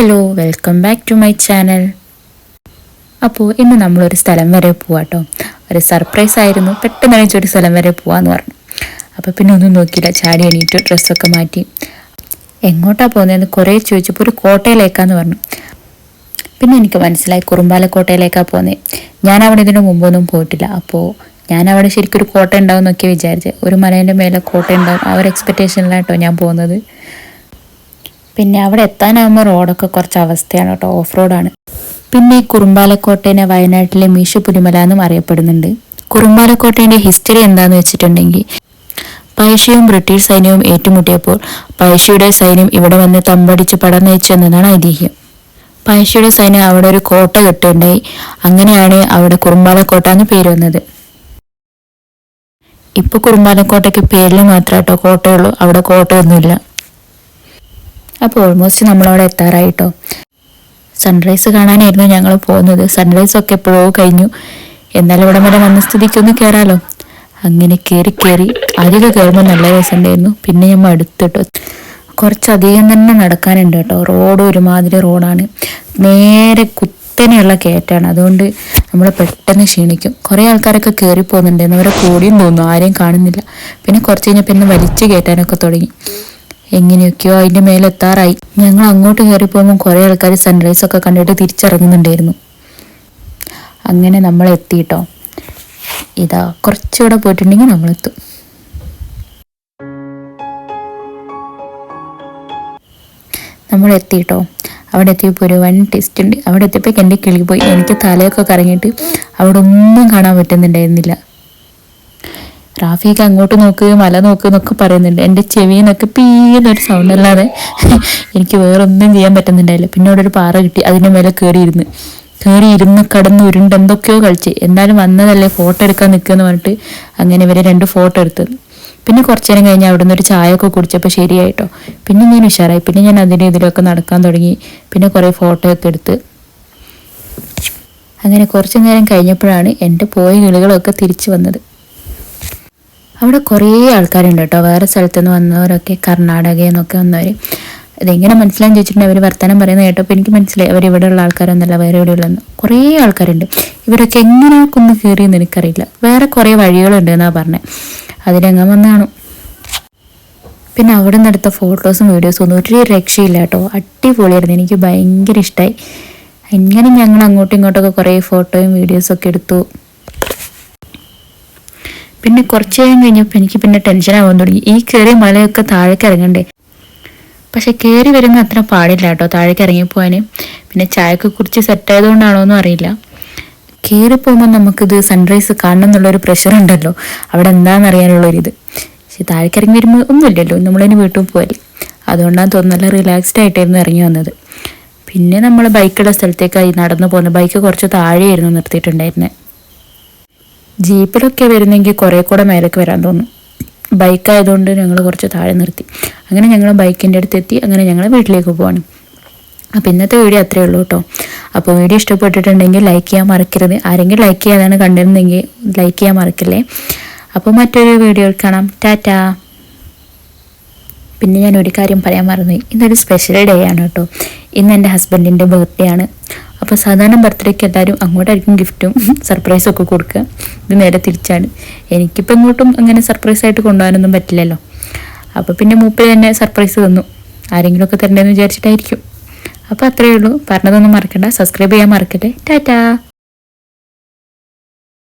Hello welcome back to my channel അപ്പോൾ ഇന്ന് നമ്മളൊരു സ്ഥലം വരെ പോവാട്ടോ. ഒരു സർപ്രൈസ് ആയിരുന്നു. പെട്ടെന്ന് ഒരു സ്ഥലം വരെ പോവാന്ന് പറഞ്ഞു. അപ്പോൾ പിന്നെ ഒന്നും നോക്കിയില്ല. ചാടി എണീറ്റു ഡ്രസ്സൊക്കെ മാറ്റി. എങ്ങോട്ടാ പോകുന്നതെന്ന് കുറേ ചോദിച്ചപ്പോൾ ഒരു കോട്ടയിലേക്കാന്ന് പറഞ്ഞു. പിന്നെ എനിക്ക് മനസ്സിലായി കുറുമ്പാലക്കോട്ടയിലേക്കാണ് പോകുന്നത് ഞാൻ അവിടെ ഇതിനു മുമ്പൊന്നും പോയിട്ടില്ല. അപ്പോൾ ഞാൻ അവിടെ ശരിക്കും ഒരു കോട്ട ഉണ്ടാവും എന്നൊക്കെ വിചാരിച്ചത് ഒരു മലേന്റെ മേലെ കോട്ട ഉണ്ടാവും. ആ ഒരു എക്സ്പെക്റ്റേഷനിലാട്ടോ ഞാൻ പോകുന്നത് പിന്നെ അവിടെ എത്താനാകുമ്പോൾ റോഡൊക്കെ കുറച്ച് അവസ്ഥയാണ് കേട്ടോ ഓഫ് റോഡാണ് പിന്നെ ഈ കുറുമ്പാലക്കോട്ടേനെ വയനാട്ടിലെ മീശു പുലിമല എന്നും അറിയപ്പെടുന്നുണ്ട്. കുറുമ്പാലക്കോട്ടേന്റെ ഹിസ്റ്ററി എന്താന്ന് വെച്ചിട്ടുണ്ടെങ്കിൽ പഴശ്ശിയും ബ്രിട്ടീഷ് സൈന്യവും ഏറ്റുമുട്ടിയപ്പോൾ പഴശ്ശിയുടെ സൈന്യം ഇവിടെ വന്ന് തമ്പടിച്ച് പടം എന്നതാണ് ഐതിഹ്യം. പഴശ്ശിയുടെ സൈന്യം അവിടെ ഒരു കോട്ട കെട്ടുണ്ടായി. അങ്ങനെയാണ് അവിടെ കുറുമ്പാലക്കോട്ട എന്ന് പേര് വന്നത്. ഇപ്പൊ കുറുമ്പാലക്കോട്ടയ്ക്ക് പേരിൽ മാത്രമായിട്ടോ കേട്ടോ കോട്ടയുള്ളൂ. അവിടെ കോട്ടയൊന്നുമില്ല. അപ്പോൾ ഓൾമോസ്റ്റ് നമ്മളവിടെ എത്താറായിട്ടോ. സൺറൈസ് കാണാനായിരുന്നു ഞങ്ങൾ പോകുന്നത്. സൺറൈസ് ഒക്കെ എപ്പോഴോ കഴിഞ്ഞു. എന്നാലും ഇവിടെ വരെ വന്ന സ്ഥിതിക്കൊന്ന് കയറാലോ അങ്ങനെ കയറി കയറി ആദ്യമൊക്കെ കയറുമ്പോൾ നല്ല രസമുണ്ടായിരുന്നു. പിന്നെ ഞാൻ അടുത്തിട്ടോ. കുറച്ചധികം തന്നെ നടക്കാനുണ്ട് കേട്ടോ. റോഡ് ഒരുമാതിരി റോഡാണ്. നേരെ കുത്തനെയുള്ള കയറ്റാണ്. അതുകൊണ്ട് നമ്മൾ പെട്ടെന്ന് ക്ഷീണിക്കും. കുറേ ആൾക്കാരൊക്കെ കയറി പോകുന്നുണ്ടായിരുന്നു അവരെ കൂടിയും തോന്നുന്നു. ആരെയും കാണുന്നില്ല. പിന്നെ കുറച്ച് കഴിഞ്ഞപ്പോൾ പിന്നെ വലിച്ചു കയറ്റാനൊക്കെ തുടങ്ങി. എങ്ങനെയൊക്കെയോ അതിന്റെ മേലെത്താറായി ഞങ്ങൾ അങ്ങോട്ട് കയറി പോകുമ്പോൾ കുറേ ആൾക്കാർ സൺറൈസ് ഒക്കെ കണ്ടിട്ട് തിരിച്ചിറങ്ങുന്നുണ്ടായിരുന്നു. അങ്ങനെ നമ്മൾ എത്തിയിട്ടോ ഇതാ കുറച്ചുകൂടെ പോയിട്ടുണ്ടെങ്കിൽ നമ്മൾ എത്തും. നമ്മൾ എത്തിയിട്ടോ അവിടെ എത്തിയപ്പോൾ ഒരു വൺ ടെസ്റ്റ് ഉണ്ട്. അവിടെ എത്തിയപ്പോൾ എന്റെ കിളി പോയി. എനിക്ക് തലയൊക്കെ കറങ്ങിയിട്ട് അവിടെ ഒന്നും കാണാൻ പറ്റുന്നുണ്ടായിരുന്നില്ല. റാഫിക്ക് അങ്ങോട്ട് നോക്ക് മല നോക്ക് എന്നൊക്കെ പറയുന്നുണ്ട്. എന്റെ ചെവിന്നൊക്കെ പീന്നൊരു സൗണ്ട് അല്ലാതെ എനിക്ക് വേറൊന്നും ചെയ്യാൻ പറ്റുന്നുണ്ടായില്ല. പിന്നെ അവിടെ ഒരു പാറ കിട്ടി അതിന്റെ മേലെ കയറിയിരുന്ന് കയറി ഇരുന്ന് കടന്ന് ഉരുണ്ട് എന്തൊക്കെയോ കളിച്ച്. എന്നാലും വന്നതല്ലേ ഫോട്ടോ എടുക്കാൻ നിൽക്കുമെന്ന് പറഞ്ഞിട്ട് അങ്ങനെ ഇവരെ രണ്ട് ഫോട്ടോ എടുത്തത് പിന്നെ കുറച്ച് നേരം കഴിഞ്ഞ് അവിടെ നിന്ന് ഒരു ചായ ഒക്കെ കുടിച്ചപ്പോൾ ശരിയായിട്ടോ. പിന്നെ ഞാൻ ഉഷാറായി. പിന്നെ ഞാൻ അതിന്റെ ഇതിലൊക്കെ നടക്കാൻ തുടങ്ങി. പിന്നെ കുറേ ഫോട്ടോ ഒക്കെ എടുത്ത്. അങ്ങനെ കുറച്ച് നേരം കഴിഞ്ഞപ്പോഴാണ് എന്റെ പോയ കിളികളൊക്കെ തിരിച്ചു വന്നത്. അവിടെ കുറേ ആൾക്കാരുണ്ട് കേട്ടോ. വേറെ സ്ഥലത്ത് നിന്ന് വന്നവരൊക്കെ കർണാടകയിൽ നിന്നൊക്കെ വന്നവർ ഇതെങ്ങനെ മനസ്സിലാകാൻ ചോദിച്ചിട്ടുണ്ടെങ്കിൽ അവർ വർത്തമാനം പറയുന്നത് കേട്ടപ്പോൾ എനിക്ക് മനസ്സിലായി. അവർ ഇവിടെ ഉള്ള ആൾക്കാരൊന്നുമല്ല വേറെ എവിടെയുള്ളതെന്ന് കുറേ ആൾക്കാരുണ്ട്. ഇവരൊക്കെ എങ്ങനെ കുന്ന് കയറിയെന്ന് എനിക്കറിയില്ല. വേറെ കുറേ വഴികളുണ്ട് എന്നാണ് പറഞ്ഞത്. അതിലങ്ങ് വന്നാണ് പിന്നെ അവിടെ നിന്ന് എടുത്ത ഫോട്ടോസും വീഡിയോസും ഒന്നും ഒരു രക്ഷയില്ല കേട്ടോ. അടിപൊളിയായിരുന്നു. എനിക്ക് ഭയങ്കര ഇഷ്ടമായി എങ്ങനെ ഞങ്ങൾ അങ്ങോട്ടും ഇങ്ങോട്ടൊക്കെ കുറേ ഫോട്ടോയും വീഡിയോസും ഒക്കെ എടുത്തു. പിന്നെ കുറച്ച് നേരം കഴിഞ്ഞപ്പോൾ എനിക്ക് പിന്നെ ടെൻഷൻ ആവാൻ തുടങ്ങി. ഈ കയറിയ മലയൊക്കെ താഴേക്ക് ഇറങ്ങണ്ടേ? പക്ഷെ കയറി വരുന്ന അത്ര പാടില്ല കേട്ടോ താഴേക്ക് ഇറങ്ങിപ്പോവാൻ പിന്നെ ചായക്ക് കുറിച്ച് സെറ്റ് ആയതുകൊണ്ടാണോ എന്നും അറിയില്ല. കയറി പോകുമ്പോൾ നമുക്കിത് സൺറൈസ് കാണണം എന്നുള്ളൊരു പ്രഷർ ഉണ്ടല്ലോ. അവിടെ എന്താണെന്ന് അറിയാനുള്ളൊരിത് പക്ഷെ താഴേക്ക് ഇറങ്ങി വരുമ്പോൾ ഒന്നുമില്ലല്ലോ. നമ്മളതിന് വീട്ടിൽ പോയാൽ അതുകൊണ്ടാണ് തോന്നുന്നു നല്ല റിലാക്സ്ഡ് ആയിട്ടായിരുന്നു ഇറങ്ങി വന്നത്. പിന്നെ നമ്മൾ ബൈക്കുള്ള സ്ഥലത്തേക്കായി നടന്നു പോകുന്നത്. ബൈക്ക് കുറച്ച് താഴെയായിരുന്നു നിർത്തിയിട്ടുണ്ടായിരുന്നത് ജീപ്പിലൊക്കെ വരുന്നെങ്കിൽ കുറേ കൂടെ മേലേക്ക് വരാൻ തോന്നും. ബൈക്കായതുകൊണ്ട് ഞങ്ങൾ കുറച്ച് താഴെ നിർത്തി. അങ്ങനെ ഞങ്ങൾ ബൈക്കിന്റെ അടുത്ത് എത്തി. അങ്ങനെ ഞങ്ങൾ വീട്ടിലേക്ക് പോവാണ്. അപ്പോൾ ഇന്നത്തെ വീഡിയോ അത്രയേ ഉള്ളൂ കേട്ടോ അപ്പോൾ വീഡിയോ ഇഷ്ടപ്പെട്ടിട്ടുണ്ടെങ്കിൽ ലൈക്ക് ചെയ്യാൻ മറക്കരുത്. ആരെങ്കിലും ലൈക്ക് ചെയ്യാതാണ് കണ്ടിരുന്നെങ്കിൽ ലൈക്ക് ചെയ്യാൻ മറക്കില്ലേ? അപ്പോൾ മറ്റൊരു വീഡിയോ കാണാം. ടാറ്റാ. പിന്നെ ഞാൻ ഒരു കാര്യം പറയാൻ മറന്നു ഇന്നൊരു സ്പെഷ്യൽ ഡേ ആണ് കേട്ടോ ഇന്ന് എന്റെ ഹസ്ബൻഡിന്റെ ബർത്ത്ഡേ ആണ്. അപ്പോൾ സാധാരണ ബർത്ത്ഡേക്ക് എല്ലാവരും അങ്ങോട്ടായിരിക്കും ഗിഫ്റ്റും സർപ്രൈസും ഒക്കെ കൊടുക്കുക. ഇത് നേരെ തിരിച്ചാണ്. എനിക്കിപ്പോൾ ഇങ്ങോട്ടും അങ്ങനെ സർപ്രൈസായിട്ട് കൊണ്ടുപോകാനൊന്നും പറ്റില്ലല്ലോ. അപ്പോൾ പിന്നെ മൂപ്പിൽ തന്നെ സർപ്രൈസ് തന്നു. ആരെങ്കിലുമൊക്കെ തരണ്ടെന്ന് വിചാരിച്ചിട്ടായിരിക്കും. അപ്പോൾ അത്രയേ ഉള്ളൂ. പറഞ്ഞതൊന്നും മറക്കണ്ട. സബ്സ്ക്രൈബ് ചെയ്യാൻ മറക്കട്ടെ ടാറ്റാ.